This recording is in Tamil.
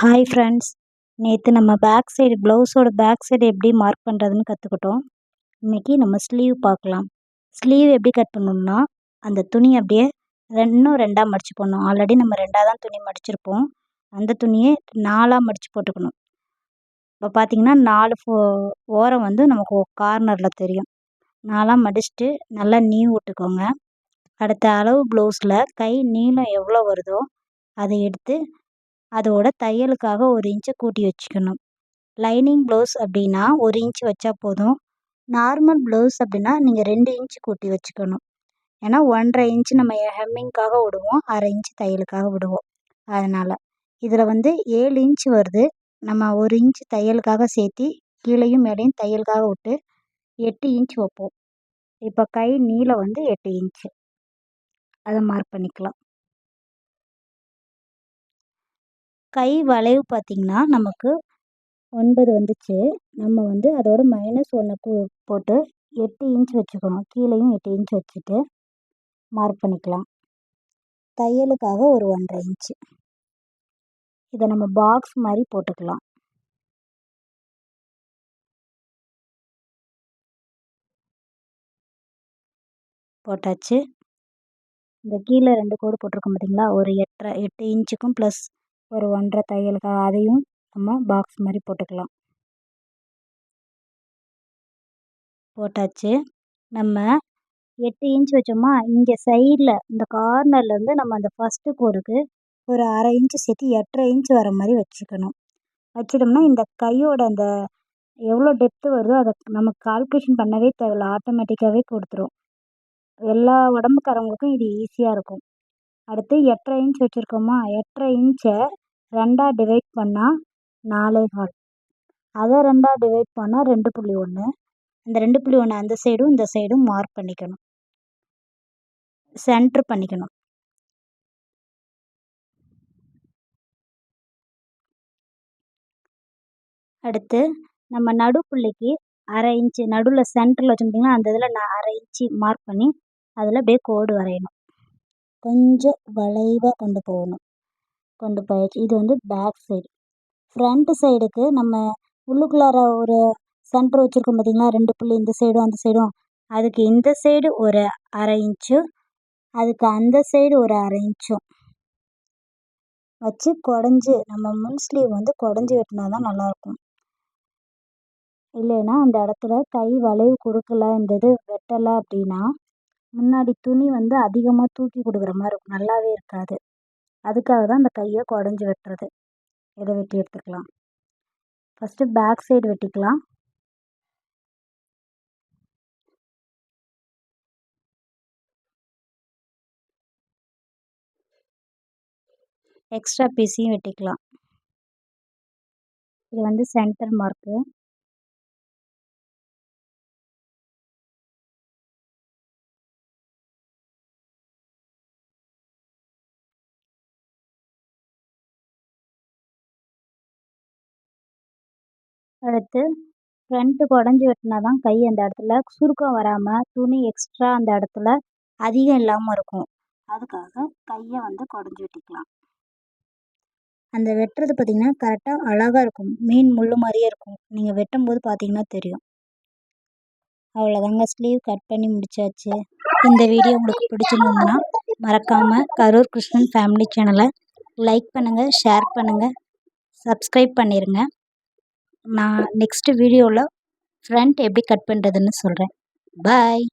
ஹாய் ஃப்ரெண்ட்ஸ் நேற்று நம்ம பேக் சைடு ப்ளவுஸோட பேக் சைடு எப்படி மார்க் பண்ணுறதுன்னு கற்றுக்கிட்டோம் இன்றைக்கி நம்ம ஸ்லீவ் பார்க்கலாம். ஸ்லீவ் எப்படி கட் பண்ணணும்னா அந்த துணி அப்படியே ரெண்டும் ரெண்டாக மடித்து போடணும். ஆல்ரெடி நம்ம ரெண்டாக தான் துணி மடிச்சிருப்போம். அந்த துணியை நாலாக மடித்து போட்டுக்கணும். இப்போ பார்த்தீங்கன்னா நாலு ஃபோ ஓரம் வந்து நமக்கு கார்னரில் தெரியும். நாலாக மடிச்சுட்டு நல்லா நீ விட்டுக்கோங்க. அடுத்த அளவு ப்ளவுஸில் கை நீளம் எவ்வளோ வருதோ அதை எடுத்து அதோட தையலுக்காக ஒரு இன்ச்சை கூட்டி வச்சுக்கணும். லைனிங் ப்ளவுஸ் அப்படின்னா ஒரு இன்ச் வச்சா போதும். நார்மல் ப்ளவுஸ் அப்படின்னா நீங்கள் ரெண்டு இன்ச் கூட்டி வச்சுக்கணும். ஏன்னா ஒன்றரை இன்ச்சு நம்ம ஹெம்மிங்க்காக விடுவோம் அரை இன்ச்சு தையலுக்காக விடுவோம். அதனால் இதில் வந்து ஏழு இன்ச் வருது. நம்ம ஒரு இன்ச் தையலுக்காக சேர்த்தி கீழேயும் மேலேயும் தையலுக்காக விட்டு எட்டு இன்ச் வைப்போம். இப்போ கை நீளம் வந்து எட்டு இன்ச்சு அதை மார்க் பண்ணிக்கலாம். கை வளைவு பார்த்திங்கன்னா நமக்கு ஒன்பது வந்துச்சு. நம்ம வந்து அதோட மைனஸ் ஒன்று போட்டு எட்டு இன்ச் வச்சுக்கணும். கீழேயும் எட்டு இன்ச் வச்சுட்டு மார்க் பண்ணிக்கலாம். தையலுக்காக ஒரு ஒன்றரை இன்ச்சு இதை நம்ம பாக்ஸ் மாதிரி போட்டுக்கலாம். போட்டாச்சு. இந்த கீழே ரெண்டு கோடு போட்டிருக்கோம் பார்த்தீங்களா? ஒரு எட்டரை எட்டு இன்ச்சுக்கும் ப்ளஸ் ஒரு ஒன்றரை தையலுக்காக அதையும் நம்ம பாக்ஸ் மாதிரி போட்டுக்கலாம். போட்டாச்சு. நம்ம எட்டு இன்ச் வச்சோமா இங்கே சைடில் இந்த கார்னர்லேருந்து நம்ம அந்த ஃபஸ்ட்டு கோடுக்கு ஒரு அரை இன்ச்சு சேர்த்து எட்டரை இன்ச் வர மாதிரி வச்சுக்கணும். வச்சிட்டோம்னா இந்த கையோட அந்த எவ்வளோ டெப்த்து வருதோ அதை நம்ம கால்குலேஷன் பண்ணவே தேவையில்ல. ஆட்டோமேட்டிக்காகவே கொடுத்துரும். எல்லா உடம்புக்காரவங்களுக்கும் இது ஈஸியாக இருக்கும். அடுத்து எட்டரை இன்ச் வச்சுருக்கோமா எட்டரை இன்ச்சை ரெண்டாக டிவைட் பண்ணால் நாலே கால். அதை ரெண்டாக டிவைட் பண்ணால் ரெண்டு புள்ளி ஒன்று அந்த ரெண்டு புள்ளி ஒன்று அந்த சைடும் இந்த சைடும் மார்க் பண்ணிக்கணும். சென்ட்ரு பண்ணிக்கணும். அடுத்து நம்ம நடுப்புள்ளிக்கு அரை இன்ச்சு நடுவில் சென்டரில் வச்சுருந்தீங்கன்னா அந்த இதில் நான் அரை இன்ச்சு மார்க் பண்ணி அதில் அப்படியே கோடு வரையணும். கொஞ்சம் வளைவாக கொண்டு போகணும். கொண்டு போயாச்சு. இது வந்து பேக் சைடு ஃப்ரண்ட் சைடுக்கு நம்ம உள்ளுக்குள்ளார ஒரு சென்டர் வச்சுருக்கோம் பார்த்திங்களா ரெண்டு புள்ளி இந்த சைடும் அந்த சைடும் அதுக்கு இந்த சைடு ஒரு அரை இன்ச்சும் அதுக்கு அந்த சைடு ஒரு அரை இன்ச்சும் வச்சு குடஞ்சி நம்ம முன் ஸ்லீவ் வந்து குடஞ்சி வெட்டினா தான் நல்லாயிருக்கும். இல்லைன்னா அந்த இடத்துல கை வளைவு கொடுக்கல இந்த இது வெட்டலை அப்படின்னா முன்னாடி துணி வந்து அதிகமாக தூக்கி கொடுக்குற மாதிரி இருக்கும். நல்லாவே இருக்காது. அதுக்காக தான் அந்த கையை குடஞ்சி வெட்டுறது. இதை வெட்டி எடுத்துக்கலாம்? ஃபஸ்ட்டு பேக் சைடு வெட்டிக்கலாம். எக்ஸ்ட்ரா பீஸையும் வெட்டிக்கலாம். இது வந்து சென்டர் மார்க்கு அடுத்து ஃப்ரண்ட்டு குடஞ்சி வெட்டினா தான் கை அந்த இடத்துல சுருக்கம் வராமல் துணி எக்ஸ்ட்ரா அந்த இடத்துல அதிகம் இல்லாமல் இருக்கும். அதுக்காக கையை வந்து குடஞ்சி வெட்டிக்கலாம். அந்த வெட்டுறது பார்த்திங்கன்னா கரெக்டாக அழகாக இருக்கும். மீன் முள் மாதிரியே இருக்கும். நீங்கள் வெட்டும்போது பார்த்தீங்கன்னா தெரியும். அவ்வளோதாங்க ஸ்லீவ் கட் பண்ணி முடிச்சாச்சு. இந்த வீடியோ உங்களுக்கு பிடிச்சிருந்ததுன்னா மறக்காமல் கரூர் கிருஷ்ணன் ஃபேமிலி சேனலை லைக் பண்ணுங்கள் ஷேர் பண்ணுங்கள் சப்ஸ்கிரைப் பண்ணிடுங்க நான் நெக்ஸ்ட்டு வீடியோவில் ஃப்ரண்ட் எப்படி கட் பண்ணுறதுன்னு சொல்கிறேன் பாய்